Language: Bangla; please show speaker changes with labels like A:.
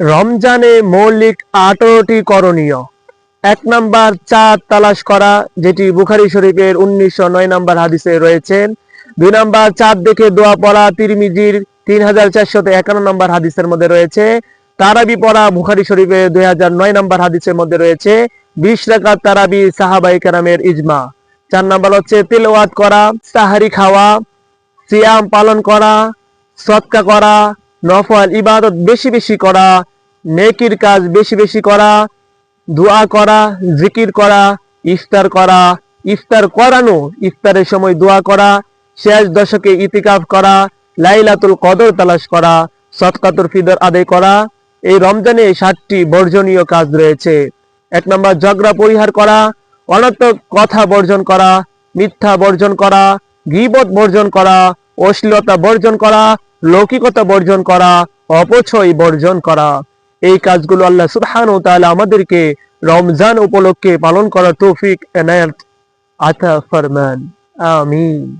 A: রমজানে মৌলিক আঠারোটি করণীয়। এক নাম্বার চাঁদ তালাশ করা, যেটি বুখারি শরীফের উনিশশো নয় নাম্বার হাদিসে রয়েছেন দুই নাম্বার চাঁদ দেখে দোয়া পড়া, তিরমিজির তিন হাজার চারশত একান্ন নম্বর হাদিসের মধ্যে রয়েছে। তারাবি পড়া, বুখারি শরীফের দুই হাজার নয় নম্বর হাদিসের মধ্যে রয়েছে। বিশ রাকাত তারাবি সাহাবাই কারামের ইজমা। চার নাম্বার হচ্ছে তেলওয়াত করা, সাহারি খাওয়া, সিয়াম পালন করা সৎকা করা নফল, ইবাদত বেশি বেশি করা, নেকির কাজ বেশি বেশি করা, দোয়া করা, জিকির করা, ইফতার করা, ইফতার করানো, ইফতারের সময় দোয়া করা, শেষ দশকে ইতিকাফ করা, লাইলাতুল কদর তালাশ করা সৎকাতুর ফিদর আদায় করা, এই রমজানে সাতটি বর্জনীয় কাজ রয়েছে। এক নম্বর, ঝগড়া পরিহার করা, অনর্থক কথা বর্জন করা, মিথ্যা বর্জন করা, গিবত বর্জন করা, অশ্লীলতা বর্জন করা লৌকিকতা বর্জন করা, অপচয় বর্জন করা। এই কাজগুলো আল্লাহ সুবহানাহু ও তাহলে আমাদেরকে রমজান উপলক্ষে পালন করা তৌফিক এনায়ত আতা ফরমান। আমিন।